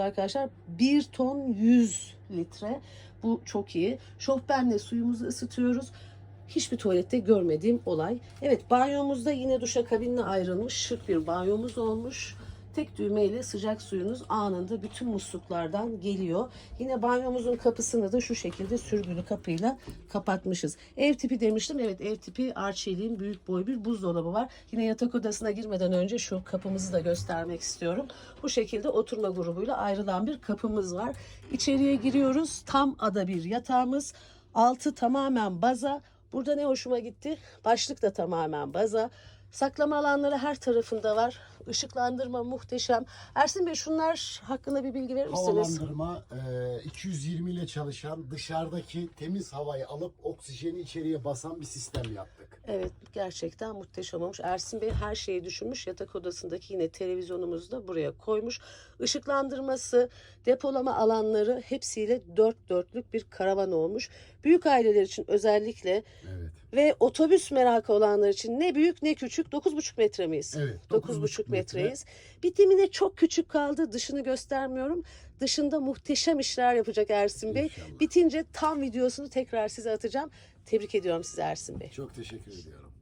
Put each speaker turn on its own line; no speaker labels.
Arkadaşlar 1 ton 100 litre. Bu çok iyi. Şofbenle suyumuzu ısıtıyoruz. Hiçbir tuvalette görmediğim olay. Evet banyomuzda yine duşakabinle ayrılmış şık bir banyomuz olmuş. Tek düğmeyle sıcak suyunuz anında bütün musluklardan geliyor. Yine banyomuzun kapısını da şu şekilde sürgülü kapıyla kapatmışız. Ev tipi demiştim. Evet ev tipi Arçelik'in büyük boy bir buzdolabı var. Yine yatak odasına girmeden önce şu kapımızı da göstermek istiyorum. Bu şekilde oturma grubuyla ayrılan bir kapımız var. İçeriye giriyoruz. Tam ada bir yatağımız. Altı tamamen baza. Burada ne hoşuma gitti? Başlık da tamamen baza. Saklama alanları her tarafında var. Işıklandırma muhteşem. Ersin Bey şunlar hakkında bir bilgi verir misiniz?
Havalandırma e, 220 ile çalışan dışarıdaki temiz havayı alıp oksijeni içeriye basan bir sistem yaptık.
Evet gerçekten muhteşem olmuş. Ersin Bey her şeyi düşünmüş. Yatak odasındaki yine televizyonumuzu da buraya koymuş. Işıklandırması, depolama alanları hepsiyle dört dörtlük bir karavan olmuş. Büyük aileler için özellikle
Evet.
Ve otobüs merakı olanlar için ne büyük ne küçük 9,5 metre miyiz?
Evet.
9,5 metreyiz. Bitimine çok küçük kaldı. Dışını göstermiyorum. Dışında muhteşem işler yapacak Ersin Bey.
İnşallah.
Bitince tam videosunu tekrar size atacağım. Tebrik ediyorum sizi Ersin Bey.
Çok teşekkür ediyorum.